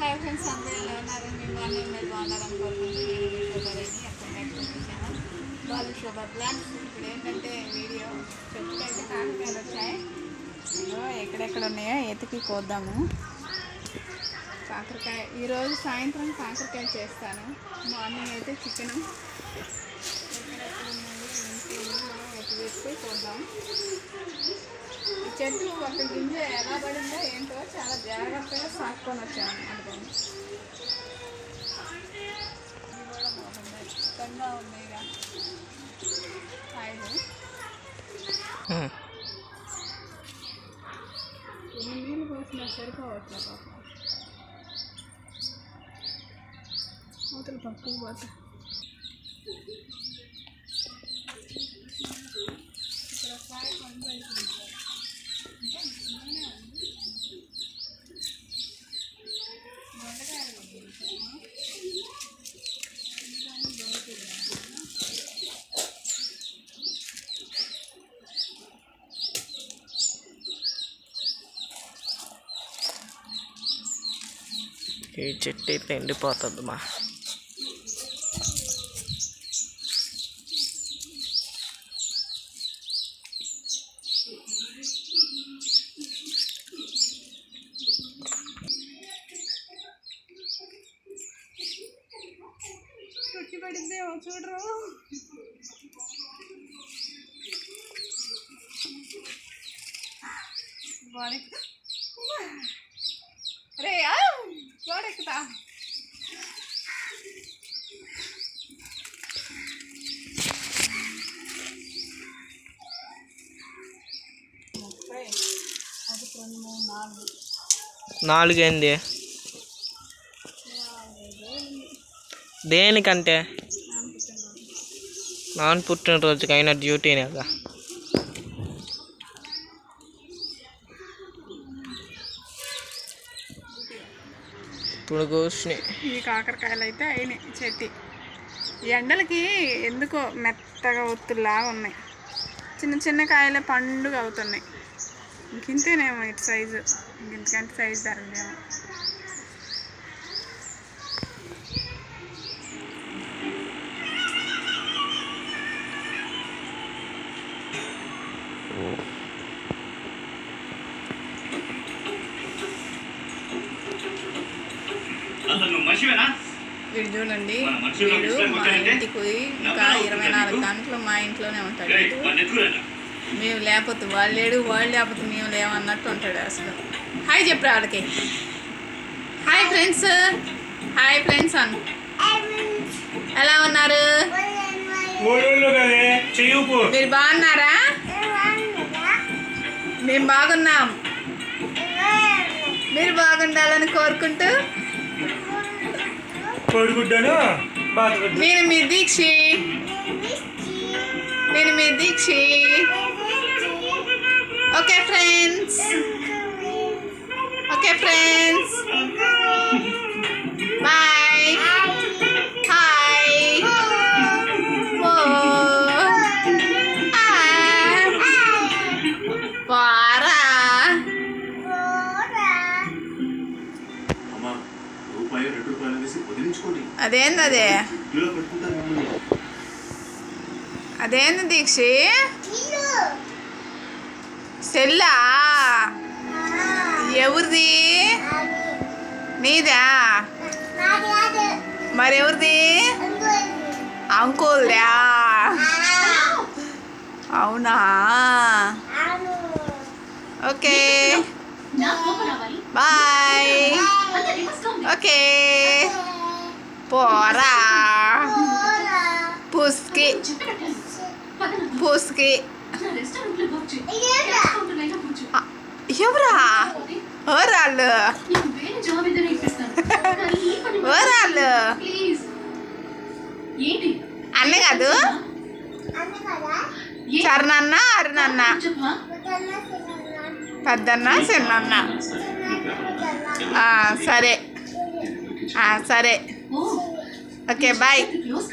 Hi friends అందరూ ఎలా ఉన్నారు మేము బాగున్నాం మీరు బాగున్నారు అనుకుంటున్నాను నేను మీ శోభారెడ్డి అక్కడ వచ్చాను వాళ్ళు శోభ ప్లాన్స్ ఇప్పుడు ఏంటంటే వీడియో చెట్లు అయితే కాకరకాయలు వచ్చాయి ఎక్కడెక్కడ ఉన్నాయో ఎతికి కోద్దాము. కాకరకాయ. ఈరోజు సాయంత్రం కాకరకాయ చేస్తాను. మార్నింగ్ అయితే చికెన్ ఎక్కడెక్కడ ఉన్నాయి ఎత్తి వేస్తే చూద్దాం ఈ చెట్టు ఒక గింజ ఎలా పడిందో ఏంటో చాలా జాగ్రత్తగా సాక్కొని వచ్చాను అనుకోండి. ఇది కూడా బాగుంది. చిత్తంగా ఉంది ఇక. కాయలు. ఎన్ని నీళ్ళు పోసినా సరిపోవట్లే పాపం. అవతల పక్కకు పోతా. ఇక్కడ కాయ పండు ఈ చెట్టు అయితే ఎండిపోతుంది మా. చుట్టి చూడరు. నాలుగేంది. దేనికంటే? నాన్ పుట్టినరోజుకి డ్యూటీనే కదా. ఇప్పుడు కూర్చుని ఈ కాకరకాయలు అయితే అయినాయి చెట్టి. ఈ ఎండలకి ఎందుకో మెత్తగా ఒత్తులాగా ఉన్నాయి. చిన్న చిన్న కాయలే పండుగ అవుతున్నాయి. ఇంకింతేనేమో ఇటు సైజు ఇంకెంతకంటే సైజు తరగదేమో మనిషివేనా? వీడు చూడండి. వీడు మా ఇంటికి ఇంకా ఇరవై నాలుగు గంటలు మా ఇంట్లోనే ఉంటాడు మేము లేకపోతే వాళ్ళు లేడు వాళ్ళు లేకపోతే మేము లేవన్నట్టు ఉంటాడు అసలు. హాయ్ చెప్పు వాళ్ళకి hi friends hi friends Anu. ఎలా ఉన్నారు? మీరు బాగున్నారా? మేము బాగున్నాం. మీరు బాగుండాలని కోరుకుంటూ బాతుగుడ్డు నేను మీ దీక్షి. నేను మీ దీక్షి. అదేంది అదే? అదేంది దీక్షి? సెల్లా? ఎవరిది? నీదా? మరి ఎవరిది అంకుల్దా. అవునా? ఓకే. బాయ్. ఓకే. పోరా. పుస్కి. పుస్కి. ఎవరా? ఎవరాళ్ళు? ఏంటి అన్న కాదు. చరణన్న అరుణన్న. పెద్దన్న చిన్నన్న. సరే. సరే. ఓ ఓకే బాయ్ క్లోజ్